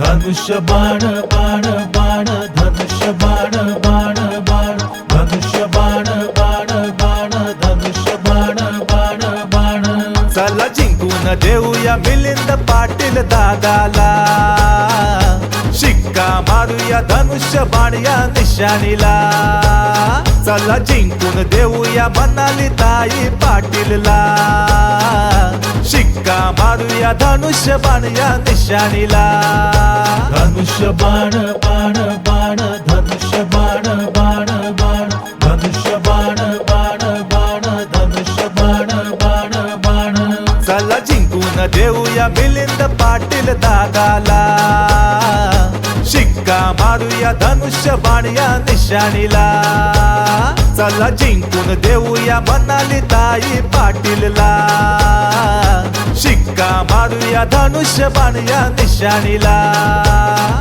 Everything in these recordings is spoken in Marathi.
धनुष्य बाण बाण बाण धनुष्य बाण बाण बाण. धनुष्य बाण बाण बाण धनुष्य बाण बाण बाण. चला जिंकून देऊया मिलिंद पाटील दादाला. शिक्का मारूया धनुष्य बाण या निशाणीला. चला जिंकून देऊया मनाली ताई पाटीलला. शिक्का मारूया धनुष्य बाण या निशाणीला. धनुष्य बाण बाण बाण धनुष्य बाण बाण. बाण धनुष्य बाण बाण बाण धनुष्य बाण बाण. बाण चला जिंकून देऊया मिलिंद पाटील दादाला. शिक्का मारूया धनुष्य बाण या निशाणीला. चला जिंकून देऊया मनाली ताई पाटीलला. शिक्का मारूया धनुष्य बाण या निशाणीला.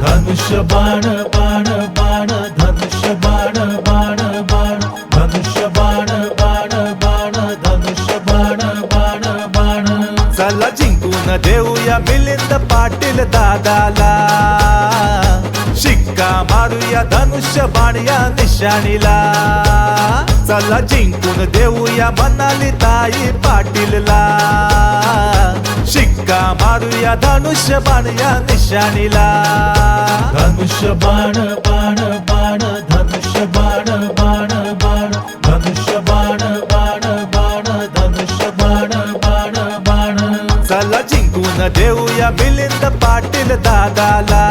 धनुष्य बाण बाण बाण धनुष्य बाण बाण बाण. धनुष्य बाण बाण बाण धनुष्य बाण बाण बाण. चला जिंकून देऊया मिलिंद पाटील दादाला. शिक्का मारूया धनुष्य बाण या निशाणीला. चला जिंकून देऊया मनाली ताई पाटीलला. शिक्का मारूया धनुष्य बाण या निशाणीला. धनुष्य बाण बाण बाण धनुष्य बाण बाण बाण. धनुष्य बाण बाण बाण धनुष्य बाण बाण बाण. चला जिंकून देऊया मिलिंद पाटील दादाला.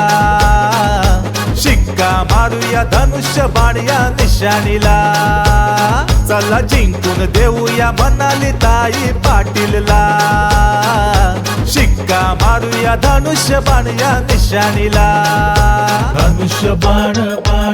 मारूया धनुष्य बाण या निशाणीला. चला जिंकून देऊया मनाली ताई पाटीलला. शिक्का मारूया धनुष्य बाण या निशाणीला. धनुष्य बाण धनुष्य बाण